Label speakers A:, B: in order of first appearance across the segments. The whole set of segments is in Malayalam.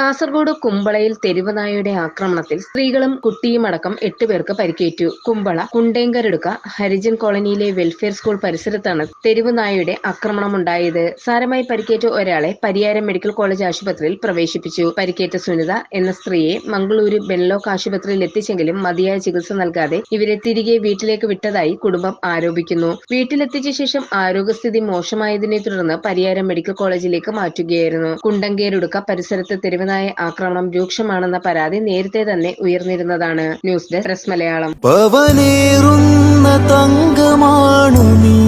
A: കാസർഗോഡ് കുമ്പളയിൽ തെരുവനായയുടെ ആക്രമണത്തിൽ സ്ത്രീകളും കുട്ടിയും അടക്കം എട്ട് പേർക്ക് പരിക്കേറ്റു. കുമ്പള കുണ്ടേങ്കരടുക്ക ഹരിജൻ കോളനിയിലെ വെൽഫെയർ സ്കൂൾ പരിസരത്താണ് തെരുവനായയുടെ ആക്രമണം ആക്രമണമുണ്ടായത്. സാരമായി പരിക്കേറ്റ ഒരാളെ പരിയാരം മെഡിക്കൽ കോളേജ് ആശുപത്രിയിൽ പ്രവേശിപ്പിച്ചു. പരിക്കേറ്റ സുനിത എന്ന സ്ത്രീയെ മംഗളൂരു ബെൻലോക്ക് ആശുപത്രിയിൽ എത്തിച്ചെങ്കിലും മതിയായ ചികിത്സ നൽകാതെ ഇവരെ തിരികെ വീട്ടിലേക്ക് വിട്ടതായി കുടുംബം ആരോപിക്കുന്നു. വീട്ടിലെത്തിച്ച ശേഷം ആരോഗ്യസ്ഥിതി മോശമായതിനെ തുടർന്ന് പരിയാരം മെഡിക്കൽ കോളേജിലേക്ക് മാറ്റുകയായിരുന്നു. കുണ്ടങ്കേരുടുക്ക പരിസരത്ത് തെരുവുനായ ആക്രമണം രൂക്ഷമാണെന്ന പരാതി നേരത്തെ തന്നെ ഉയർന്നിരുന്നതാണ് ന്യൂസ് ഡെസ്ക് പ്രസ് മലയാളം
B: പവനേറുന്ന തങ്കമാണു നീ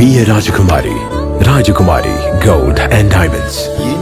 C: Be a Rajakumari. Rajakumari Gold and Diamonds.